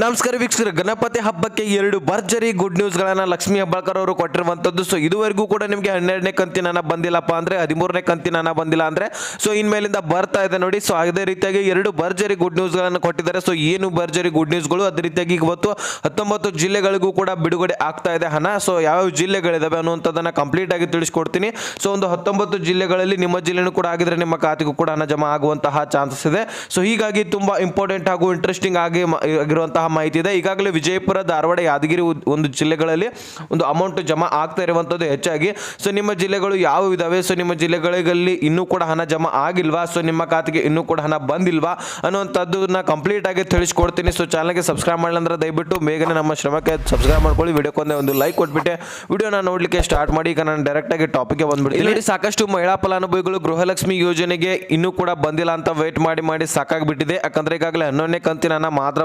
ನಮಸ್ಕಾರ ವೀಕ್ಷಕರು, ಗಣಪತಿ ಹಬ್ಬಕ್ಕೆ ಎರಡು ಭರ್ಜರಿ ಗುಡ್ ನ್ಯೂಸ್ಗಳನ್ನು ಲಕ್ಷ್ಮೀ ಹೆಬ್ಬಾಳ್ಕರ್ ಅವರು ಕೊಟ್ಟಿರುವಂಥದ್ದು ಸೊ ಇದುವರೆಗೂ ಕೂಡ ನಿಮಗೆ ಹನ್ನೆರಡನೇ ಕಂತಿನ ಹಣ ಬಂದಿಲ್ಲಪ್ಪ ಅಂದರೆ, ಹದಿಮೂರನೇ ಕಂತಿನ ಹಣ ಬಂದಿಲ್ಲ ಅಂದರೆ ಸೊ ಇನ್ಮೇಲಿಂದ ಬರ್ತಾ ಇದೆ ನೋಡಿ. ಸೊ ಅದೇ ರೀತಿಯಾಗಿ ಎರಡು ಭರ್ಜರಿ ಗುಡ್ ನ್ಯೂಸ್ಗಳನ್ನು ಕೊಟ್ಟಿದ್ದಾರೆ. ಸೊ ಏನು ಭರ್ಜರಿ ಗುಡ್ ನ್ಯೂಸ್ಗಳು ಅದೇ ರೀತಿಯಾಗಿ ಇವತ್ತು ಹತ್ತೊಂಬತ್ತು ಜಿಲ್ಲೆಗಳಿಗೂ ಕೂಡ ಬಿಡುಗಡೆ ಆಗ್ತಾ ಇದೆ ಹಣ. ಸೊ ಯಾವ್ಯಾವ ಜಿಲ್ಲೆಗಳಿದಾವೆ ಅನ್ನುವಂಥದ್ದನ್ನು ಕಂಪ್ಲೀಟ್ ಆಗಿ ತಿಳಿಸ್ಕೊಡ್ತೀನಿ. ಸೊ ಒಂದು ಹತ್ತೊಂಬತ್ತು ಜಿಲ್ಲೆಗಳಲ್ಲಿ ನಿಮ್ಮ ಜಿಲ್ಲೆನೂ ಕೂಡ ಆಗಿದ್ರೆ ನಿಮ್ಮ ಖಾತೆಗೂ ಕೂಡ ಹಣ ಜಮಾ ಆಗುವಂತಹ ಚಾನ್ಸಸ್ ಇದೆ. ಸೊ ಹೀಗಾಗಿ ತುಂಬಾ ಇಂಪಾರ್ಟೆಂಟ್ ಹಾಗೂ ಇಂಟ್ರೆಸ್ಟಿಂಗ್ ಆಗಿ ಆಗಿರುವಂತಹ ಮಾಹಿತಿ ಇದೆ. ಈಗಾಗಲೇ ವಿಜಯಪುರ, ಧಾರವಾಡ, ಯಾದಗಿರಿ ಒಂದು ಜಿಲ್ಲೆಗಳಲ್ಲಿ ಒಂದು ಅಮೌಂಟ್ ಜಮಾ ಆಗ್ತಾ ಇರುವಂಥದ್ದು ಹೆಚ್ಚಾಗಿ. ಸೊ ನಿಮ್ಮ ಜಿಲ್ಲೆಗಳು ಯಾವ ಇದಾವೆ? ಸೊ ನಿಮ್ಮ ಜಿಲ್ಲೆಗಳಲ್ಲಿ ಇನ್ನೂ ಕೂಡ ಹಣ ಜಮಾ ಆಗಿಲ್ವಾ? ಸೊ ನಿಮ್ಮ ಖಾತೆಗೆ ಇನ್ನೂ ಕೂಡ ಹಣ ಬಂದಿಲ್ವಾ? ಅನ್ನುವಂಥದ್ದು ಕಂಪ್ಲೀಟ್ ಆಗಿ ತಿಳಿಸ್ಕೊಡ್ತೀನಿ. ಸೊ ಚಾನಲ್ಗೆ ಸಬ್ಸ್ಕ್ರೈಬ್ ಮಾಡಲಿ ಅಂದ್ರೆ ದಯವಿಟ್ಟು ಬೇಗನೆ ನಮ್ಮ ಶ್ರಮಕ್ಕೆ ಸಬ್ಸ್ಕ್ರೈಬ್ ಮಾಡ್ಕೊಳ್ಳಿ. ವಿಡಿಯೋಕ್ಕೊಂದೇ ಒಂದು ಲೈಕ್ ಕೊಟ್ಬಿಟ್ಟೆ. ವಿಡಿಯೋನ ನೋಡಲಿಕ್ಕೆ ಸ್ಟಾರ್ಟ್ ಮಾಡಿ. ಈಗ ನಾನು ಡೈರೆಕ್ಟ್ ಆಗಿ ಟಾಪಿಕ್ಗೆ ಬಂದ್ಬಿಡ್ತೀನಿ. ಇಲ್ಲಿ ಸಾಕಷ್ಟು ಮಹಿಳಾ ಫಲಾನುಭವಿಗಳು ಗೃಹಲಕ್ಷ್ಮಿ ಯೋಜನೆಗೆ ಇನ್ನೂ ಕೂಡ ಬಂದಿಲ್ಲ ಅಂತ ವೇಟ್ ಮಾಡಿ ಮಾಡಿ ಸಾಕಾಗ್ಬಿಟ್ಟಿದೆ. ಯಾಕಂದ್ರೆ ಈಗಾಗಲೇ ಹನ್ನೊಂದನೇ ಕಂತಿನ ಹಣ ಮಾತ್ರ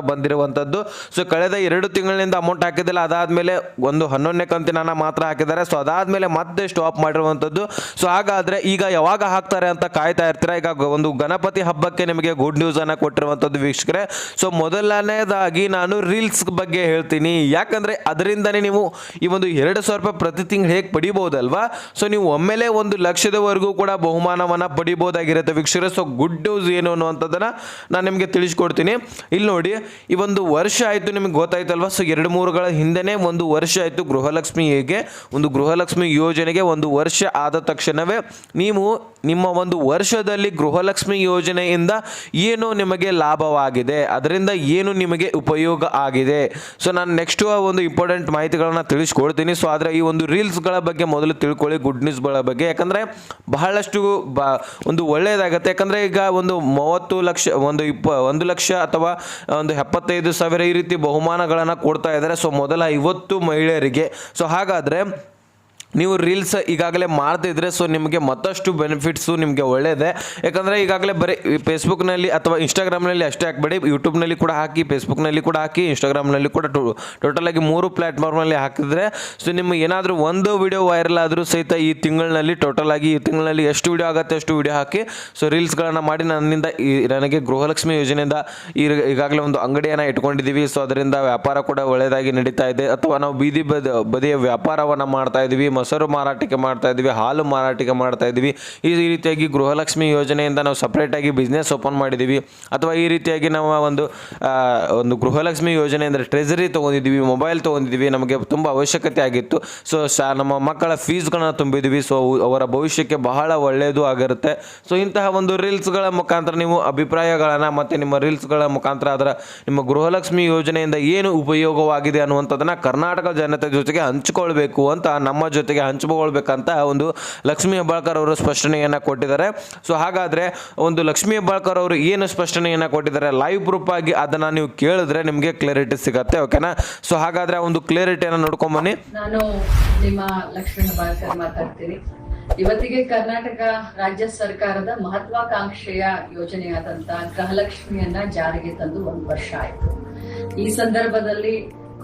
ಬಂದಿರುವಂಥದ್ದು ಸೊ ಕಳೆದ ಎರಡು ತಿಂಗಳಿನಿಂದ ಅಮೌಂಟ್ ಹಾಕಿದ್ದಿಲ್ಲ. ಅದಾದಮೇಲೆ ಒಂದು ಹನ್ನೊಂದನೇ ಕಂತಿನ ಮಾತ್ರ ಹಾಕಿದ್ದಾರೆ. ಸೊ ಅದಾದ್ಮೇಲೆ ಮತ್ತೆ ಸ್ಟಾಪ್ ಮಾಡಿರುವಂಥದ್ದು. ಸೊ ಹಾಗಾದ್ರೆ ಈಗ ಯಾವಾಗ ಹಾಕ್ತಾರೆ ಅಂತ ಕಾಯ್ತಾ ಇರ್ತೀರಾ? ಈಗ ಒಂದು ಗಣಪತಿ ಹಬ್ಬಕ್ಕೆ ನಿಮಗೆ ಗುಡ್ ನ್ಯೂಸನ್ನು ಕೊಟ್ಟಿರುವಂಥದ್ದು ವೀಕ್ಷಕರೇ. ಸೊ ಮೊದಲನೇದಾಗಿ ನಾನು ರೀಲ್ಸ್ ಬಗ್ಗೆ ಹೇಳ್ತೀನಿ. ಯಾಕಂದ್ರೆ ಅದರಿಂದನೇ ನೀವು ಈ ಒಂದು ಎರಡು ಸಾವಿರ ರೂಪಾಯಿ ಪ್ರತಿ ತಿಂಗಳು ಹೇಗೆ ಪಡಿಬೋದಲ್ವಾ ಸೊ ನೀವು ಒಮ್ಮೆಲೆ ಒಂದು ಲಕ್ಷದವರೆಗೂ ಕೂಡ ಬಹುಮಾನವನ್ನ ಪಡಿಬಹುದಾಗಿರುತ್ತೆ ವೀಕ್ಷಕರೇ. ಸೊ ಗುಡ್ ನ್ಯೂಸ್ ಏನು ಅನ್ನುವಂಥದ್ದನ್ನು ನಾನು ನಿಮಗೆ ತಿಳಿಸ್ಕೊಡ್ತೀನಿ. ಇಲ್ಲಿ ನೋಡಿ ಈ ಒಂದು ವರ್ಷ ಆಯಿತು ನಿಮಗೆ ಗೊತ್ತಾಯ್ತಲ್ವಾ? ಸೊ ಎರಡು ಮೂರುಗಳ ಹಿಂದೆ ಒಂದು ವರ್ಷ ಆಯಿತು ಗೃಹಲಕ್ಷ್ಮಿಗೆ ಒಂದು ಗೃಹಲಕ್ಷ್ಮಿ ಯೋಜನೆಗೆ ಒಂದು ವರ್ಷ ಆದ ತಕ್ಷಣವೇ ನೀವು ನಿಮ್ಮ ಒಂದು ವರ್ಷದಲ್ಲಿ ಗೃಹಲಕ್ಷ್ಮಿ ಯೋಜನೆಯಿಂದ ಏನು ನಿಮಗೆ ಲಾಭವಾಗಿದೆ? ಅದರಿಂದ ಏನು ನಿಮಗೆ ಉಪಯೋಗ ಆಗಿದೆ? ಸೊ ನಾನು ನೆಕ್ಸ್ಟ್ ಒಂದು ಇಂಪಾರ್ಟೆಂಟ್ ಮಾಹಿತಿಗಳನ್ನ ತಿಳಿಸ್ಕೊಡ್ತೀನಿ. ಸೊ ಆದರೆ ಈ ಒಂದು ರೀಲ್ಸ್ಗಳ ಬಗ್ಗೆ ಮೊದಲು ತಿಳ್ಕೊಳ್ಳಿ ಗುಡ್ ನ್ಯೂಸ್ಗಳ ಬಗ್ಗೆ. ಯಾಕಂದರೆ ಬಹಳಷ್ಟು ಒಂದು ಒಳ್ಳೆಯದಾಗತ್ತೆ ಯಾಕಂದರೆ ಈಗ ಒಂದು ಮೂವತ್ತು ಲಕ್ಷ, ಒಂದು ಇಪ್ಪ, ಒಂದು ಲಕ್ಷ ಅಥವಾ ಒಂದು ಎಪ್ಪತ್ತೈದು ಸಾವಿರ ಈ ರೀತಿ ಬಹುಮಾನಗಳನ್ನು ಕೊಡ್ತಾ ಇದ್ದಾರೆ. ಸೊ ಮೊದಲ ಐವತ್ತು ಮಹಿಳೆಯರಿಗೆ. ಸೊ ಹಾಗಾದರೆ ನೀವು ರೀಲ್ಸ್ ಈಗಾಗಲೇ ಮಾಡ್ತಿದ್ರೆ ಸೊ ನಿಮಗೆ ಮತ್ತಷ್ಟು ಬೆನಿಫಿಟ್ಸು ನಿಮಗೆ ಒಳ್ಳೆಯದೇ ಯಾಕಂದರೆ ಈಗಾಗಲೇ ಬರೀ ಫೇಸ್ಬುಕ್ನಲ್ಲಿ ಅಥವಾ ಇನ್ಸ್ಟಾಗ್ರಾಮ್ನಲ್ಲಿ ಅಷ್ಟೇ ಹಾಕ್ಬೇಡಿ ಯೂಟ್ಯೂಬ್ನಲ್ಲಿ ಕೂಡ ಹಾಕಿ ಫೇಸ್ಬುಕ್ನಲ್ಲಿ ಕೂಡ ಹಾಕಿ ಇನ್ಸ್ಟಾಗ್ರಾಮ್ನಲ್ಲಿ ಕೂಡ ಟೋಟಲ್ ಆಗಿ ಮೂರು ಪ್ಲ್ಯಾಟ್ಫಾರ್ಮಲ್ಲಿ ಹಾಕಿದ್ರೆ ಸೊ ನಿಮಗೆ ಏನಾದರೂ ಒಂದು ವಿಡಿಯೋ ವೈರಲ್ ಆದರೂ ಸಹಿತ ಈ ತಿಂಗಳಿನಲ್ಲಿ ಟೋಟಲಾಗಿ ಈ ತಿಂಗಳಲ್ಲಿ ಎಷ್ಟು ವಿಡಿಯೋ ಆಗುತ್ತೆ ಅಷ್ಟು ವಿಡಿಯೋ ಹಾಕಿ ಸೊ ರೀಲ್ಸ್ಗಳನ್ನು ಮಾಡಿ ನನ್ನಿಂದ ಈ, ನನಗೆ ಗೃಹಲಕ್ಷ್ಮಿ ಯೋಜನೆಯಿಂದ ಈ ಈಗಾಗಲೇ ಒಂದು ಅಂಗಡಿಯನ್ನು ಇಟ್ಕೊಂಡಿದ್ದೀವಿ ಸೊ ಅದರಿಂದ ವ್ಯಾಪಾರ ಕೂಡ ಒಳ್ಳೆಯದಾಗಿ ನಡೀತಾ ಇದೆ. ಅಥವಾ ನಾವು ಬೀದಿ ಬದ, ಬದಿಯ ವ್ಯಾಪಾರವನ್ನು ಮಾಡ್ತಾ ಇದ್ದೀವಿ ಮೊಸರು ಮಾರಾಟಕ್ಕೆ ಮಾಡ್ತಾ ಇದ್ದೀವಿ, ಹಾಲು ಮಾರಾಟಕ್ಕೆ ಮಾಡ್ತಾ ಇದ್ದೀವಿ. ಈ ರೀತಿಯಾಗಿ ಗೃಹಲಕ್ಷ್ಮಿ ಯೋಜನೆಯಿಂದ ನಾವು ಸಪ್ರೇಟಾಗಿ ಬಿಸ್ನೆಸ್ ಓಪನ್ ಮಾಡಿದ್ದೀವಿ. ಅಥವಾ ಈ ರೀತಿಯಾಗಿ ನಾವು ಒಂದು ಒಂದು ಗೃಹಲಕ್ಷ್ಮಿ ಯೋಜನೆ ಅಂದರೆ ಟ್ರೆಜರಿ ತೊಗೊಂಡಿದ್ದೀವಿ ಮೊಬೈಲ್ ತೊಗೊಂಡಿದ್ದೀವಿ, ನಮಗೆ ತುಂಬ ಅವಶ್ಯಕತೆ ಆಗಿತ್ತು. ಸೊ, ನಮ್ಮ ಮಕ್ಕಳ ಫೀಸ್ಗಳನ್ನ ತುಂಬಿದ್ದೀವಿ. ಸೊ ಅವರ ಭವಿಷ್ಯಕ್ಕೆ ಬಹಳ ಒಳ್ಳೆಯದು ಆಗಿರುತ್ತೆ. ಸೊ ಇಂತಹ ಒಂದು ರೀಲ್ಸ್ಗಳ ಮುಖಾಂತರ ನೀವು ಅಭಿಪ್ರಾಯಗಳನ್ನು ಮತ್ತು ನಿಮ್ಮ ರೀಲ್ಸ್ಗಳ ಮುಖಾಂತರ ಅದರ ನಿಮ್ಮ ಗೃಹಲಕ್ಷ್ಮಿ ಯೋಜನೆಯಿಂದ ಏನು ಉಪಯೋಗವಾಗಿದೆ ಅನ್ನುವಂಥದ್ದನ್ನು ಕರ್ನಾಟಕ ಜನತೆ ಜೊತೆಗೆ ಹಂಚಿಕೊಳ್ಬೇಕು ಅಂತ ನಮ್ಮ ಜೊತೆಗೆ ಹಂಚಿಕೊಳ್ಬೇಕಂತ ಒಂದು ಲಕ್ಷ್ಮೀ ಹೆಬ್ಬಾಳ್ಕರ್ ಅವರು ಸ್ಪಷ್ಟನೆಯನ್ನು ಕೊಟ್ಟಿದ್ದಾರೆ. ಸೊ ಹಾಗಾದರೆ ಒಂದು ಲಕ್ಷ್ಮೀ ಹೆಬ್ಬಾಳ್ಕರ್ ಅವರು ಏನು ಸ್ಪಷ್ಟನೆಯನ್ನು ಕೊಟ್ಟಿದ್ದಾರೆ? ಲೈವ್ ಪ್ರೂಫ್ ಆಗಿ ಅದನ್ನು ನೀವು ಕೇಳಿದ್ರೆ ನಿಮಗೆ ಕ್ಲಾರಿಟಿ ಸಿಗತ್ತೆ ಓಕೆನಾ ಸೊ ಹಾಗಾದರೆ ಒಂದು ಕ್ಲಾರಿಟಿಯನ್ನು ನೋಡ್ಕೊಂಬನ್ನಿ ನಾನು ನಿಮ್ಮ ಲಕ್ಷ್ಮೀ ಹೆಬ್ಬಾಳ್ಕರ್ ಮಾತಾಡ್ತೀನಿ. ಇವತ್ತಿಗೆ ಕರ್ನಾಟಕ ರಾಜ್ಯ ಸರ್ಕಾರದ ಮಹತ್ವಾಕಾಂಕ್ಷೆಯ ಯೋಜನೆಯಾದಂತಹ ಗೃಹಲಕ್ಷ್ಮಿಯನ್ನ ಜಾರಿಗೆ ತಂದು ಒಂದು ವರ್ಷ ಆಯಿತು. ಈ ಸಂದರ್ಭದಲ್ಲಿ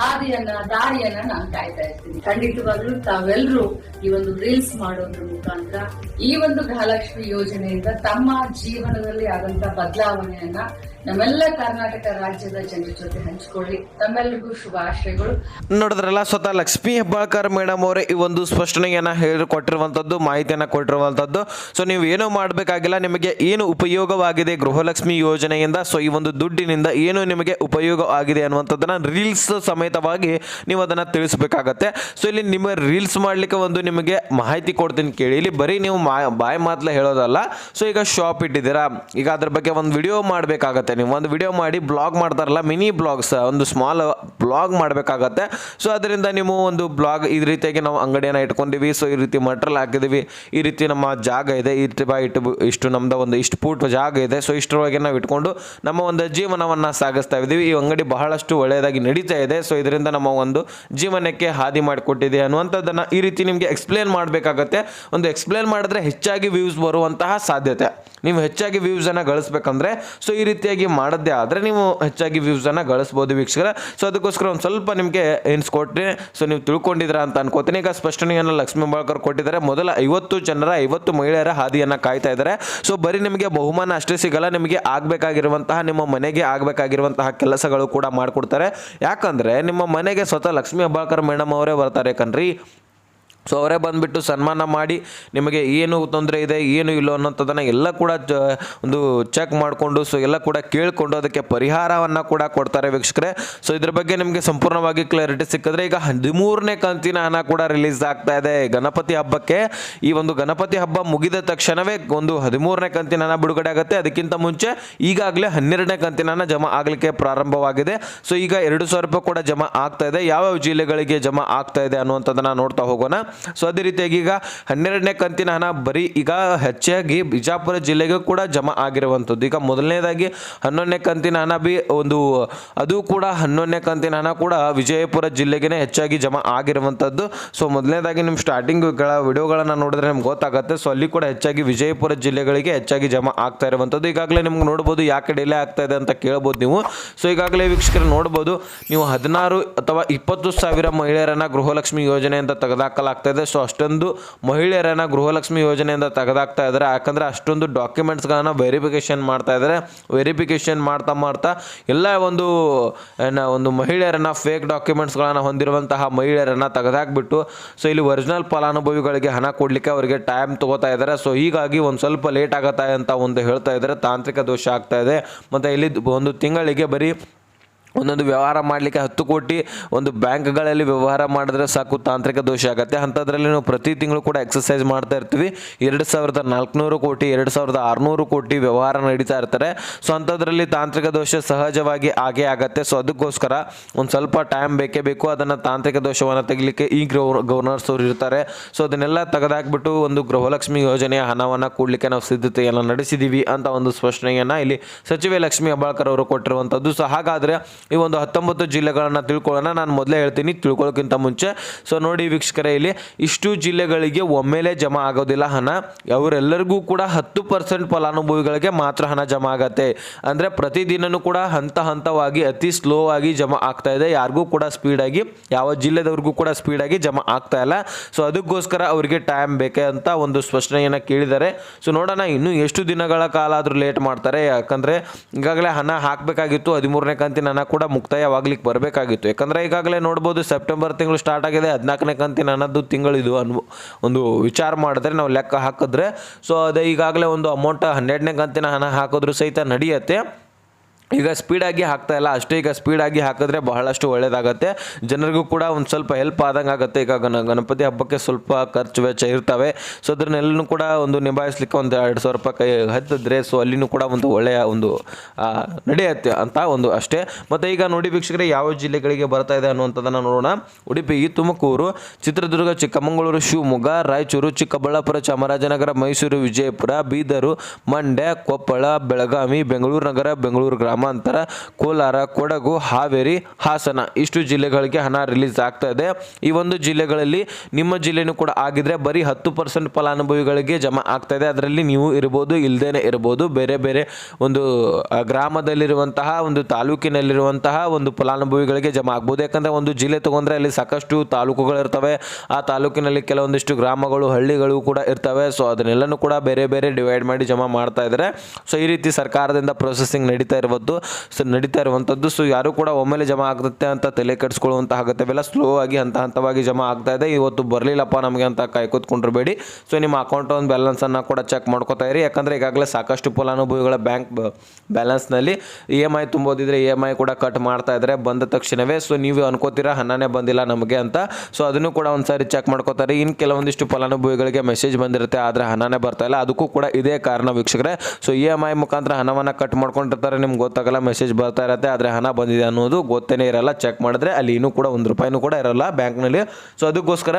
ಹಾದಿಯನ್ನ, ದಾರಿಯನ್ನ ನಾನು ಕಾಯ್ತಾ ಇರ್ತೀನಿ. ಖಂಡಿತವಾಗ್ಲೂ ತಾವೆಲ್ಲರೂ ಈ ಒಂದು ರೀಲ್ಸ್ ಮಾಡೋದ್ರ ಮುಖಾಂತರ ಈ ಒಂದು ಗೃಹಲಕ್ಷ್ಮಿ ಯೋಜನೆಯಿಂದ ತಮ್ಮ ಜೀವನದಲ್ಲಿ ಆದಂತ ಬದಲಾವಣೆಯನ್ನ ನಮ್ಮೆಲ್ಲ ಕರ್ನಾಟಕ ರಾಜ್ಯದ ಜನರ ಜೊತೆ ಹಂಚಿಕೊಳ್ಳಿ. ತಮ್ಮೆಲ್ಲರಿಗೂ ಶುಭಾಶಯಗಳು ನೋಡಿದ್ರಲ್ಲ, ಸ್ವತಃ ಲಕ್ಷ್ಮಿ ಹೆಬ್ಬಾಳ್ಕರ್ ಮೇಡಮ್ ಅವರೇ ಈ ಒಂದು ಸ್ಪಷ್ಟನೆಯನ್ನ ಹೇಳಿ ಮಾಹಿತಿಯನ್ನ ಕೊಟ್ಟಿರುವಂತದ್ದು. ಸೊ ನೀವು ಏನು ಮಾಡಬೇಕಾಗಿಲ್ಲ, ನಿಮಗೆ ಏನು ಉಪಯೋಗವಾಗಿದೆ ಗೃಹಲಕ್ಷ್ಮಿ ಯೋಜನೆಯಿಂದ? ಸೊ ಈ ಒಂದು ದುಡ್ಡಿನಿಂದ ಏನು ನಿಮಗೆ ಉಪಯೋಗ ಆಗಿದೆ ಅನ್ನುವಂಥದ್ದನ್ನ ರೀಲ್ಸ್ ಸಮೇತ ಸಮೇತವಾಗಿ ನೀವು ಅದನ್ನು ತಿಳಿಸಬೇಕಾಗತ್ತೆ. ಸೊ ಇಲ್ಲಿ ನಿಮ್ಮ ರೀಲ್ಸ್ ಮಾಡಲಿಕ್ಕೆ ಒಂದು ನಿಮಗೆ ಮಾಹಿತಿ ಕೊಡ್ತೀನಿ ಕೇಳಿ. ಇಲ್ಲಿ ಬರೀ ನೀವು ಮಾ, ಬಾಯಿ ಮಾತ್ಲ ಹೇಳೋದಲ್ಲ. ಸೊ ಈಗ ಶಾಪ್ ಇಟ್ಟಿದ್ದೀರಾ? ಈಗ ಅದ್ರ ಬಗ್ಗೆ ಒಂದು ವಿಡಿಯೋ ಮಾಡಬೇಕಾಗತ್ತೆ. ನೀವು ಒಂದು ವಿಡಿಯೋ ಮಾಡಿ ಬ್ಲಾಗ್ ಮಾಡ್ತಾರಲ್ಲ ಮಿನಿ ಬ್ಲಾಗ್ಸ್ ಒಂದು ಸ್ಮಾಲ್ ಬ್ಲಾಗ್ ಮಾಡಬೇಕಾಗತ್ತೆ. ಸೊ ಅದರಿಂದ ನೀವು ಒಂದು ಬ್ಲಾಗ್ ಈ ರೀತಿಯಾಗಿ ನಾವು ಅಂಗಡಿಯನ್ನು ಇಟ್ಕೊಂಡಿವಿ ಸೊ ಈ ರೀತಿ ಮಟ್ರಲ್ ಹಾಕಿದ್ದೀವಿ. ಈ ರೀತಿ ನಮ್ಮ ಜಾಗ ಇದೆ. ಈ ರೀತಿ ಬಾ ಇಟ್ಟು ಇಷ್ಟು ನಮ್ದು ಒಂದು ಇಷ್ಟು ಪೂಟ್ ಜಾಗ ಇದೆ. ಸೊ ಇಷ್ಟರೊಳಗೆ ನಾವು ಇಟ್ಕೊಂಡು ನಮ್ಮ ಒಂದು ಜೀವನವನ್ನು ಸಾಗಿಸ್ತಾ ಇದ್ದೀವಿ. ಈ ಅಂಗಡಿ ಬಹಳಷ್ಟು ಒಳ್ಳೆಯದಾಗಿ ನಡೀತಾ ಇದೆ. ಸೊ ಇದರಿಂದ ನಮ್ಮ ಒಂದು ಜೀವನಕ್ಕೆ ಹಾದಿ ಮಾಡಿಕೊಟ್ಟಿದೆ ಅನ್ನುವಂಥದ್ದನ್ನು ಈ ರೀತಿ ನಿಮಗೆ ಎಕ್ಸ್ಪ್ಲೇನ್ ಮಾಡಬೇಕಾಗತ್ತೆ. ಒಂದು ಎಕ್ಸ್ಪ್ಲೇನ್ ಮಾಡಿದ್ರೆ ಹೆಚ್ಚಾಗಿ ವ್ಯೂಸ್ ಬರುವಂತಹ ಸಾಧ್ಯತೆ. ನೀವು ಹೆಚ್ಚಾಗಿ ವ್ಯೂಸನ್ನು ಗಳಿಸ್ಬೇಕಂದ್ರೆ ಸೊ ಈ ರೀತಿಯಾಗಿ ಮಾಡದ್ದೇ ಆದರೆ ನೀವು ಹೆಚ್ಚಾಗಿ ವ್ಯೂಸನ್ನು ಗಳಿಸ್ಬೋದು ವೀಕ್ಷಕರ. ಸೊ ಅದಕ್ಕೋಸ್ಕರ ಒಂದು ಸ್ವಲ್ಪ ನಿಮಗೆ ಏನ್ಸ್ ಕೊಟ್ಟರೆ ಸೊ ನೀವು ತಿಳ್ಕೊಂಡಿದ್ದೀರಾ ಅಂತ ಅನ್ಕೋತೀನಿ. ಈಗ ಸ್ಪಷ್ಟನೆಯನ್ನು ಲಕ್ಷ್ಮೀ ಬಾಳ್ಕರ್ ಕೊಟ್ಟಿದ್ದಾರೆ. ಮೊದಲ ಐವತ್ತು ಜನರ, ಐವತ್ತು ಮಹಿಳೆಯರ ಹಾದಿಯನ್ನು ಕಾಯ್ತಾ ಇದ್ದಾರೆ. ಸೊ ಬರೀ ನಿಮಗೆ ಬಹುಮಾನ ಅಷ್ಟೇ ಸಿಗಲ್ಲ, ನಿಮಗೆ ಆಗಬೇಕಾಗಿರುವಂತಹ, ನಿಮ್ಮ ಮನೆಗೆ ಆಗಬೇಕಾಗಿರುವಂತಹ ಕೆಲಸಗಳು ಕೂಡ ಮಾಡಿಕೊಡ್ತಾರೆ. ಯಾಕಂದರೆ ನಿಮ್ಮ ಮನೆಗೆ ಸ್ವತಃ ಲಕ್ಷ್ಮೀ ಅಬ್ಬಾಕರ್ ಮೇಡಮ್ ಅವರೇ ಬರ್ತಾರೆ ಕಣ್ರಿ. ಸೊ ಅವರೇ ಬಂದುಬಿಟ್ಟು ಸನ್ಮಾನ ಮಾಡಿ ನಿಮಗೆ ಏನು ತೊಂದರೆ ಇದೆ, ಏನು ಇಲ್ಲೋ ಅನ್ನೋಂಥದ್ದನ್ನು ಎಲ್ಲ ಕೂಡ ಒಂದು ಚೆಕ್ ಮಾಡಿಕೊಂಡು ಸೊ ಎಲ್ಲ ಕೂಡ ಕೇಳಿಕೊಂಡು ಅದಕ್ಕೆ ಪರಿಹಾರವನ್ನು ಕೂಡ ಕೊಡ್ತಾರೆ ವೀಕ್ಷಕರೇ. ಸೊ ಇದ್ರ ಬಗ್ಗೆ ನಿಮಗೆ ಸಂಪೂರ್ಣವಾಗಿ ಕ್ಲಾರಿಟಿ ಸಿಕ್ಕಿದ್ರೆ ಈಗ ಹದಿಮೂರನೇ ಕಂತಿನ ಹಣ ಕೂಡ ರಿಲೀಸ್ ಆಗ್ತಾ ಇದೆ. ಗಣಪತಿ ಹಬ್ಬಕ್ಕೆ ಈ ಒಂದು ಗಣಪತಿ ಹಬ್ಬ ಮುಗಿದ ತಕ್ಷಣವೇ ಒಂದು ಹದಿಮೂರನೇ ಕಂತಿನ ಹಣ ಬಿಡುಗಡೆ ಆಗುತ್ತೆ. ಅದಕ್ಕಿಂತ ಮುಂಚೆ ಈಗಾಗಲೇ ಹನ್ನೆರಡನೇ ಕಂತಿನ ಹಣ ಜಮಾ ಆಗಲಿಕ್ಕೆ ಪ್ರಾರಂಭವಾಗಿದೆ. ಸೊ ಈಗ ಎರಡು ಸಾವಿರ ರೂಪಾಯಿ ಕೂಡ ಜಮಾ ಆಗ್ತಾ ಇದೆ. ಯಾವ್ಯಾವ ಜಿಲ್ಲೆಗಳಿಗೆ ಜಮಾ ಆಗ್ತಾ ಇದೆ ಅನ್ನುವಂಥದ್ದನ್ನ ನೋಡ್ತಾ ಹೋಗೋಣ. ಸೊ ಅದೇ ರೀತಿಯಾಗಿ ಈಗ ಹನ್ನೆರಡನೇ ಕಂತಿನ ಹಣ ಬರೀ ಈಗ ಹೆಚ್ಚಾಗಿ ಬಿಜಾಪುರ ಜಿಲ್ಲೆಗೂ ಕೂಡ ಜಮಾ ಆಗಿರುವಂಥದ್ದು. ಈಗ ಮೊದಲನೇದಾಗಿ ಹನ್ನೊಂದನೇ ಕಂತಿನ ಹಣ ಬಿ ಒಂದು, ಅದು ಕೂಡ ಹನ್ನೊಂದನೇ ಕಂತಿನ ಹಣ ಕೂಡ ವಿಜಯಪುರ ಜಿಲ್ಲೆಗೆ ಹೆಚ್ಚಾಗಿ ಜಮಾ ಆಗಿರುವಂಥದ್ದು. ಸೊ ಮೊದಲನೇದಾಗಿ ನಿಮ್ಮ ಸ್ಟಾರ್ಟಿಂಗ್ಗಳ ವಿಡಿಯೋಗಳನ್ನು ನೋಡಿದ್ರೆ ನಿಮ್ಗೆ ಗೊತ್ತಾಗುತ್ತೆ. ಸೊ ಅಲ್ಲಿ ಕೂಡ ಹೆಚ್ಚಾಗಿ ವಿಜಯಪುರ ಜಿಲ್ಲೆಗಳಿಗೆ ಹೆಚ್ಚಾಗಿ ಜಮಾ ಆಗ್ತಾ ಇರುವಂಥದ್ದು. ಈಗಾಗಲೇ ನಿಮ್ಗೆ ನೋಡ್ಬೋದು ಯಾಕೆ ಡಿಲೇ ಆಗ್ತಾ ಇದೆ ಅಂತ ಕೇಳ್ಬೋದು ನೀವು. ಸೊ ಈಗಾಗಲೇ ವೀಕ್ಷಕರು ನೋಡ್ಬೋದು, ನೀವು ಹದಿನಾರು ಅಥವಾ ಇಪ್ಪತ್ತು ಸಾವಿರ ಮಹಿಳೆಯರನ್ನ ಗೃಹಲಕ್ಷ್ಮಿ ಯೋಜನೆಯಿಂದ ತೆಗೆದಾಕಲಾಗ್ತಾ ಇದೆ. ಸೊ ಅಷ್ಟೊಂದು ಮಹಿಳೆಯರನ್ನು ಗೃಹಲಕ್ಷ್ಮಿ ಯೋಜನೆಯಿಂದ ತೆಗೆದಾಕ್ತಾ ಇದ್ದಾರೆ. ಯಾಕಂದರೆ ಅಷ್ಟೊಂದು ಡಾಕ್ಯುಮೆಂಟ್ಸ್ಗಳನ್ನು ವೆರಿಫಿಕೇಷನ್ ಮಾಡ್ತಾ ಇದ್ದಾರೆ. ವೆರಿಫಿಕೇಷನ್ ಮಾಡ್ತಾ ಮಾಡ್ತಾ ಎಲ್ಲ ಒಂದು ಒಂದು ಮಹಿಳೆಯರನ್ನು ಫೇಕ್ ಡಾಕ್ಯುಮೆಂಟ್ಸ್ಗಳನ್ನು ಹೊಂದಿರುವಂತಹ ಮಹಿಳೆಯರನ್ನು ತೆಗೆದಾಕ್ಬಿಟ್ಟು ಸೊ ಇಲ್ಲಿ ಒರಿಜಿನಲ್ ಫಲಾನುಭವಿಗಳಿಗೆ ಹಣ ಕೊಡಲಿಕ್ಕೆ ಅವರಿಗೆ ಟೈಮ್ ತಗೋತಾ ಇದ್ದಾರೆ. ಸೊ ಹೀಗಾಗಿ ಒಂದು ಸ್ವಲ್ಪ ಲೇಟ್ ಆಗುತ್ತೆ ಅಂತ ಒಂದು ಹೇಳ್ತಾ ಇದ್ದಾರೆ. ತಾಂತ್ರಿಕ ದೋಷ ಆಗ್ತಾ ಇದೆ. ಮತ್ತು ಇಲ್ಲಿ ಒಂದು ತಿಂಗಳಿಗೆ ಬರೀ ಒಂದೊಂದು ವ್ಯವಹಾರ ಮಾಡಲಿಕ್ಕೆ ಹತ್ತು ಕೋಟಿ, ಒಂದು ಬ್ಯಾಂಕ್ಗಳಲ್ಲಿ ವ್ಯವಹಾರ ಮಾಡಿದ್ರೆ ಸಾಕು ತಾಂತ್ರಿಕ ದೋಷ ಆಗುತ್ತೆ. ಅಂಥದ್ರಲ್ಲಿ ನಾವು ಪ್ರತಿ ತಿಂಗಳು ಕೂಡ ಎಕ್ಸಸೈಸ್ ಮಾಡ್ತಾ ಇರ್ತೀವಿ. ಎರಡು ಸಾವಿರದ ನಾಲ್ಕುನೂರು ಕೋಟಿ, ಎರಡು ಸಾವಿರದ ಆರುನೂರು ಕೋಟಿ ವ್ಯವಹಾರ ನಡೀತಾ ಇರ್ತಾರೆ ಸೊ ಅಂಥದ್ರಲ್ಲಿ ತಾಂತ್ರಿಕ ದೋಷ ಸಹಜವಾಗಿ ಆಗೇ ಆಗುತ್ತೆ. ಸೊ ಅದಕ್ಕೋಸ್ಕರ ಒಂದು ಸ್ವಲ್ಪ ಟೈಮ್ ಬೇಕೇ ಬೇಕು. ಅದನ್ನು ತಾಂತ್ರಿಕ ದೋಷವನ್ನು ತೆಗಿಲಿಕ್ಕೆ ಈ ಗೌರ್ ಗವರ್ನರ್ಸ್ ಅವರು ಇರ್ತಾರೆ. ಸೊ ಅದನ್ನೆಲ್ಲ ತೆಗೆದಾಕ್ಬಿಟ್ಟು ಒಂದು ಗೃಹಲಕ್ಷ್ಮಿ ಯೋಜನೆಯ ಹಣವನ್ನು ಕೂಡಲಿಕ್ಕೆ ನಾವು ಸಿದ್ಧತೆಯನ್ನು ನಡೆಸಿದ್ದೀವಿ ಅಂತ ಒಂದು ಸ್ಪಷ್ಟನೆಯನ್ನು ಇಲ್ಲಿ ಸಚಿವೆ ಲಕ್ಷ್ಮೀ ಹೆಬ್ಬಾಳ್ಕರ್ ಅವರು ಕೊಟ್ಟಿರುವಂಥದ್ದು. ಸೊ ಹಾಗಾದರೆ ಈ ಒಂದು ಹತ್ತೊಂಬತ್ತು ಜಿಲ್ಲೆಗಳನ್ನು ತಿಳ್ಕೊಳ್ಳೋಣ. ನಾನು ಮೊದಲೇ ಹೇಳ್ತೀನಿ, ತಿಳ್ಕೊಳ್ಳೋಕ್ಕಿಂತ ಮುಂಚೆ. ಸೊ ನೋಡಿ ವೀಕ್ಷಕರೇ, ಇಲ್ಲಿ ಇಷ್ಟು ಜಿಲ್ಲೆಗಳಿಗೆ ಒಮ್ಮೆಲೇ ಜಮಾ ಆಗೋದಿಲ್ಲ ಹಣ. ಅವರೆಲ್ಲರಿಗೂ ಕೂಡ ಹತ್ತು ಪರ್ಸೆಂಟ್ ಫಲಾನುಭವಿಗಳಿಗೆ ಮಾತ್ರ ಹಣ ಜಮಾ ಆಗತ್ತೆ. ಅಂದರೆ ಪ್ರತಿದಿನವೂ ಕೂಡ ಹಂತ ಹಂತವಾಗಿ, ಅತಿ ಸ್ಲೋ ಆಗಿ ಜಮಾ ಆಗ್ತಾ ಇದೆ. ಯಾರಿಗೂ ಕೂಡ ಸ್ಪೀಡಾಗಿ ಯಾವ ಜಿಲ್ಲೆದವ್ರಿಗೂ ಕೂಡ ಸ್ಪೀಡಾಗಿ ಜಮಾ ಆಗ್ತಾ ಇಲ್ಲ. ಸೊ ಅದಕ್ಕೋಸ್ಕರ ಅವರಿಗೆ ಟೈಮ್ ಬೇಕೆ ಅಂತ ಒಂದು ಸ್ಪಷ್ಟನೆಯನ್ನು ಕೇಳಿದ್ದಾರೆ. ಸೊ ನೋಡೋಣ, ಇನ್ನೂ ಎಷ್ಟು ದಿನಗಳ ಕಾಲ ಆದರೂ ಲೇಟ್ ಮಾಡ್ತಾರೆ. ಯಾಕಂದರೆ ಈಗಾಗಲೇ ಹಣ ಹಾಕಬೇಕಾಗಿತ್ತು. ಹದಿಮೂರನೇ ಕಂತಿನ ಹಣ ಕೂಡ ಮುಕ್ತಾಯವಾಗ್ಲಿಕ್ಕೆ ಬರಬೇಕಾಗಿತ್ತು. ಯಾಕಂದರೆ ಈಗಾಗಲೇ ನೋಡ್ಬೋದು ಸೆಪ್ಟೆಂಬರ್ ತಿಂಗಳು ಸ್ಟಾರ್ಟ್ ಆಗಿದೆ, ಹದಿನಾಲ್ಕನೇ ಕಂತಿನ ಹಣದ್ದು ತಿಂಗಳಿದು ಅನ್ ಒಂದು ವಿಚಾರ ಮಾಡಿದ್ರೆ ನಾವು ಲೆಕ್ಕ ಹಾಕಿದ್ರೆ. ಸೊ ಅದೇ ಈಗಾಗಲೇ ಒಂದು ಅಮೌಂಟ್ ಹನ್ನೆರಡನೇ ಕಂತಿನ ಹಣ ಹಾಕಿದ್ರು ಸಹಿತ ನಡೆಯುತ್ತೆ. ಈಗ ಸ್ಪೀಡಾಗಿ ಹಾಕ್ತಾ ಇಲ್ಲ. ಅಷ್ಟೇ ಈಗ ಸ್ಪೀಡಾಗಿ ಹಾಕಿದ್ರೆ ಬಹಳಷ್ಟು ಒಳ್ಳೆಯದಾಗುತ್ತೆ ಜನರಿಗೂ ಕೂಡ ಒಂದು ಸ್ವಲ್ಪ ಹೆಲ್ಪ್ ಆದಂಗೆ ಆಗುತ್ತೆ. ಈಗ ಗಣ, ಗಣಪತಿ ಹಬ್ಬಕ್ಕೆ ಸ್ವಲ್ಪ ಖರ್ಚು ವೆಚ್ಚ ಇರ್ತವೆ. ಸೊ ಅದನ್ನೆಲ್ಲೂ ಕೂಡ ಒಂದು ನಿಭಾಯಿಸ್ಲಿಕ್ಕೆ ಒಂದು ಎರಡು ಸಾವಿರ ರೂಪಾಯಿ ಕೈ ಹತ್ತಿದ್ರೆ ಸೊ ಅಲ್ಲಿನೂ ಕೂಡ ಒಂದು ಒಳ್ಳೆಯ ಒಂದು ನಡೆಯುತ್ತೆ ಅಂತ ಒಂದು ಅಷ್ಟೇ. ಮತ್ತು ಈಗ ನೋಡಿ ವೀಕ್ಷಕರೆ, ಯಾವ ಜಿಲ್ಲೆಗಳಿಗೆ ಬರ್ತಾ ಇದೆ ಅನ್ನುವಂಥದ್ದನ್ನು ನೋಡೋಣ. ಉಡುಪಿ, ತುಮಕೂರು, ಚಿತ್ರದುರ್ಗ, ಚಿಕ್ಕಮಗಳೂರು, ಶಿವಮೊಗ್ಗ, ರಾಯಚೂರು, ಚಿಕ್ಕಬಳ್ಳಾಪುರ, ಚಾಮರಾಜನಗರ, ಮೈಸೂರು, ವಿಜಯಪುರ, ಬೀದರು, ಮಂಡ್ಯ, ಕೊಪ್ಪಳ, ಬೆಳಗಾವಿ, ಬೆಂಗಳೂರು ನಗರ, ಬೆಂಗಳೂರು ಗ್ರಾಮಾಂತರ, ಕೋಲಾರ, ಕೊಡಗು, ಹಾವೇರಿ, ಹಾಸನ. ಇಷ್ಟು ಜಿಲ್ಲೆಗಳಿಗೆ ಹಣ ರಿಲೀಸ್ ಆಗ್ತಾ ಇದೆ. ಈ ಒಂದು ಜಿಲ್ಲೆಗಳಲ್ಲಿ ನಿಮ್ಮ ಜಿಲ್ಲೆನೂ ಕೂಡ ಆಗಿದ್ರೆ ಬರೀ ಹತ್ತು ಪರ್ಸೆಂಟ್ ಫಲಾನುಭವಿಗಳಿಗೆ ಜಮಾ ಆಗ್ತಾ ಇದೆ. ಅದರಲ್ಲಿ ನೀವು ಇರ್ಬೋದು ಇಲ್ಲದೇನೆ ಇರ್ಬೋದು. ಬೇರೆ ಬೇರೆ ಒಂದು ಗ್ರಾಮದಲ್ಲಿರುವಂತಹ, ಒಂದು ತಾಲೂಕಿನಲ್ಲಿರುವಂತಹ ಒಂದು ಫಲಾನುಭವಿಗಳಿಗೆ ಜಮಾ ಆಗ್ಬೋದು. ಯಾಕಂದರೆ ಒಂದು ಜಿಲ್ಲೆ ತಗೊಂಡ್ರೆ ಅಲ್ಲಿ ಸಾಕಷ್ಟು ತಾಲೂಕುಗಳಿರ್ತವೆ ಆ ತಾಲೂಕಿನಲ್ಲಿ ಕೆಲವೊಂದಿಷ್ಟು ಗ್ರಾಮಗಳು, ಹಳ್ಳಿಗಳು ಕೂಡ ಇರ್ತವೆ. ಸೊ ಅದನ್ನೆಲ್ಲನೂ ಕೂಡ ಬೇರೆ ಬೇರೆ ಡಿವೈಡ್ ಮಾಡಿ ಜಮಾ ಮಾಡ್ತಾ ಇದ್ದಾರೆ. ಸೊ ಈ ರೀತಿ ಸರ್ಕಾರದಿಂದ ಪ್ರೊಸೆಸಿಂಗ್ ನಡೀತಾ ಇರುವುದು ಇವತ್ತು ಸೊ ನಡೀತಾ ಇರುವಂಥದ್ದು. ಸೊ ಯಾರು ಕೂಡ ಒಮ್ಮೆಲೆ ಜಮಾ ಆಗುತ್ತೆ ಅಂತ ತಲೆ ಕೆಡಿಸ್ಕೊಳ್ಳುವಂಥ ಅಗತ್ಯವಿಲ್ಲ. ಸ್ಲೋ ಆಗಿ ಹಂತ ಹಂತವಾಗಿ ಜಮಾ ಆಗ್ತಾ ಇದೆ. ಇವತ್ತು ಬರಲಿಲ್ಲಪ್ಪ ನಮಗೆ ಅಂತ ಕಾಯ್ಕೊತ್ಕೊಂಡಿರಬೇಡಿ. ಸೊ ನಿಮ್ಮ ಅಕೌಂಟ್ ಒಂದು ಬ್ಯಾಲೆನ್ಸನ್ನು ಕೂಡ ಚೆಕ್ ಮಾಡ್ಕೋತಾ ಇರಿ. ಯಾಕಂದರೆ ಈಗಾಗಲೇ ಸಾಕಷ್ಟು ಫಲಾನುಭವಿಗಳ ಬ್ಯಾಂಕ್ ಬ್ಯಾಲೆನ್ಸ್ನಲ್ಲಿ ಇ ಎಂ ಐ ತುಂಬೋದಿದ್ರೆ ಇ ಎಂ ಐ ಕೂಡ ಕಟ್ ಮಾಡ್ತಾ ಇದ್ದಾರೆ ಬಂದ ತಕ್ಷಣವೇ. ಸೊ ನೀವು ಅನ್ಕೋತೀರಾ, ಹಣನೇ ಬಂದಿಲ್ಲ ನಮಗೆ ಅಂತ. ಸೊ ಅದನ್ನು ಕೂಡ ಒಂದ್ಸಾರಿ ಚೆಕ್ ಮಾಡ್ಕೋತಾರೆ ಇನ್ನು ಕೆಲವೊಂದಿಷ್ಟು ಫಲಾನುಭವಿಗಳಿಗೆ ಮೆಸೇಜ್ ಬಂದಿರುತ್ತೆ, ಆದರೆ ಹಣನೇ ಬರ್ತಾ ಇಲ್ಲ. ಅದಕ್ಕೂ ಕೂಡ ಇದೇ ಕಾರಣ ವೀಕ್ಷಕರೇ. ಸೊ ಇ ಎಂ ಐ ಮುಖಾಂತರ ಹಣವನ್ನು ಕಟ್ ಮಾಡ್ಕೊಂಡಿರ್ತಾರೆ. ನಿಮ್ಗೆ ಗೊತ್ತಾಗಲ್ಲ ಮೆಸೇಜ್ ಬರ್ತಾ ಇರುತ್ತೆ, ಆದರೆ ಹಣ ಬಂದಿದೆ ಅನ್ನೋದು ಗೊತ್ತೇ ಇರಲ್ಲ. ಚೆಕ್ ಮಾಡಿದ್ರೆ ಅಲ್ಲಿ ಇನ್ನೂ ಕೂಡ ಒಂದು ರೂಪಾಯಿನೂ ಕೂಡ ಇರಲ್ಲ ಬ್ಯಾಂಕ್ನಲ್ಲಿ. ಸೊ ಅದಕ್ಕೋಸ್ಕರ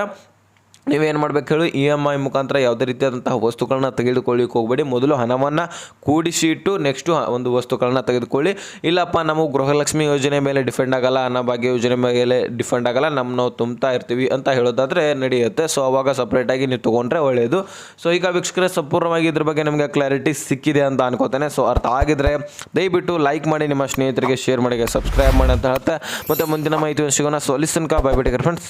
ನೀವೇನು ಮಾಡಬೇಕು ಹೇಳಿ ಇ ಎಂ ಐ ಮುಖಾಂತರ ಯಾವುದೇ ರೀತಿಯಾದಂತಹ ವಸ್ತುಗಳನ್ನ ತೆಗೆದುಕೊಳ್ಳಿಕ್ಕೆ ಹೋಗಬೇಡಿ. ಮೊದಲು ಹಣವನ್ನು ಕೂಡಿಸಿಟ್ಟು ನೆಕ್ಸ್ಟು ಒಂದು ವಸ್ತುಗಳನ್ನ ತೆಗೆದುಕೊಳ್ಳಿ. ಇಲ್ಲಪ್ಪ ನಾವು ಗೃಹಲಕ್ಷ್ಮಿ ಯೋಜನೆ ಮೇಲೆ ಡಿಫೆಂಡ್ ಆಗಲ್ಲ, ಅನ್ನಭಾಗ್ಯ ಯೋಜನೆ ಮೇಲೆ ಡಿಫೆಂಡ್ ಆಗಲ್ಲ ನಮ್ಮ ನಾವು ತುಂಬ್ತಾ ಇರ್ತೀವಿ ಅಂತ ಹೇಳೋದಾದರೆ ನಡೆಯುತ್ತೆ. ಸೊ ಅವಾಗ ಸಪ್ರೇಟಾಗಿ ನೀವು ತೊಗೊಂಡ್ರೆ ಒಳ್ಳೆಯದು ಸೊ ಈಗ ವೀಕ್ಷಕರೇ, ಸಂಪೂರ್ಣವಾಗಿ ಇದ್ರ ಬಗ್ಗೆ ನಿಮಗೆ ಕ್ಲಾರಿಟಿ ಸಿಕ್ಕಿದೆ ಅಂತ ಅನ್ಕೋತೇನೆ. ಸೊ ಅರ್ಥ ಆಗಿದ್ರೆ ದಯವಿಟ್ಟು ಲೈಕ್ ಮಾಡಿ, ನಿಮ್ಮ ಸ್ನೇಹಿತರಿಗೆ ಶೇರ್ ಮಾಡಿ ಸಬ್ಸ್ಕ್ರೈಬ್ ಮಾಡಿ ಅಂತ ಹೇಳುತ್ತೆ ಮತ್ತು ಮುಂದಿನ ಮಾಹಿತಿ ಸಿಗೋಣ. ಸೊ ಲಿಸನ್ ಕಾ ಫ್ರೆಂಡ್ಸ್